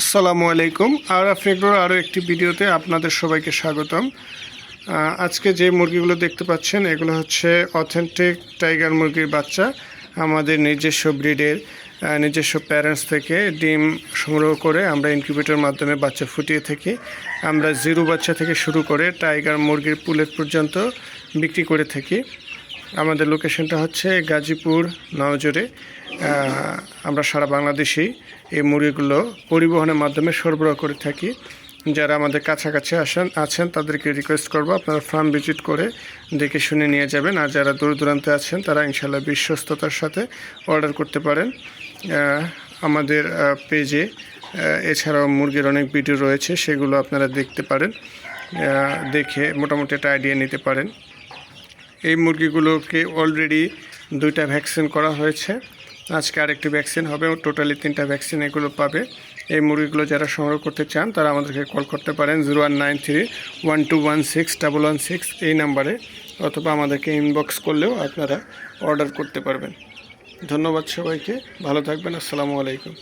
আসসালামু আলাইকুম। আর আফ্রিকার আরও একটি ভিডিওতে আপনাদের সবাইকে স্বাগতম। আজকে যে মুরগিগুলো দেখতে পাচ্ছেন, এগুলো হচ্ছে অথেন্টিক টাইগার মুরগির বাচ্চা। আমাদের নিজস্ব ব্রিডের নিজস্ব প্যারেন্টস থেকে ডিম সংগ্রহ করে আমরা ইনকিউবেটর মাধ্যমে বাচ্চা ফুটিয়ে থাকি। আমরা জিরো বাচ্চা থেকে শুরু করে টাইগার মুরগির পুলেট পর্যন্ত বিক্রি করে থাকি। আমাদের লোকেশনটা হচ্ছে গাজীপুর নওজোরে। আমরা সারা বাংলাদেশেই এই মুরগিগুলো পরিবহনের মাধ্যমে সরবরাহ করে থাকি। যারা আমাদের কাছাকাছি আসেন, আছেন, তাদেরকে রিকোয়েস্ট করব, আপনারা ফার্ম ভিজিট করে দেখে শুনে নিয়ে যাবেন। আর যারা দূর দূরান্তে আছেন, তারা ইনশাল্লাহ বিশ্বস্ততার সাথে অর্ডার করতে পারেন। আমাদের পেজে এছাড়াও মুরগির অনেক ভিডিও রয়েছে, সেগুলো আপনারা দেখতে পারেন। দেখে মোটামুটি একটা আইডিয়া নিতে পারেন। এই মুরগিগুলোকে অলরেডি দুইটা ভ্যাকসিন করা হয়েছে। আজকে আরেকটি ভ্যাকসিন হবে টোটালি তিনটা ভ্যাকসিন এগুলো পাবে। এই মুরগিগুলো যারা সংগ্রহ করতে চান, তারা আমাদেরকে কল করতে পারেন zero one nine three one two one six double one six এই নাম্বারে অথবা আমাদেরকে ইনবক্স করলেও আপনারা অর্ডার করতে পারবেন। ধন্যবাদ সবাইকে, ভালো থাকবেন, আসসালামু আলাইকুম।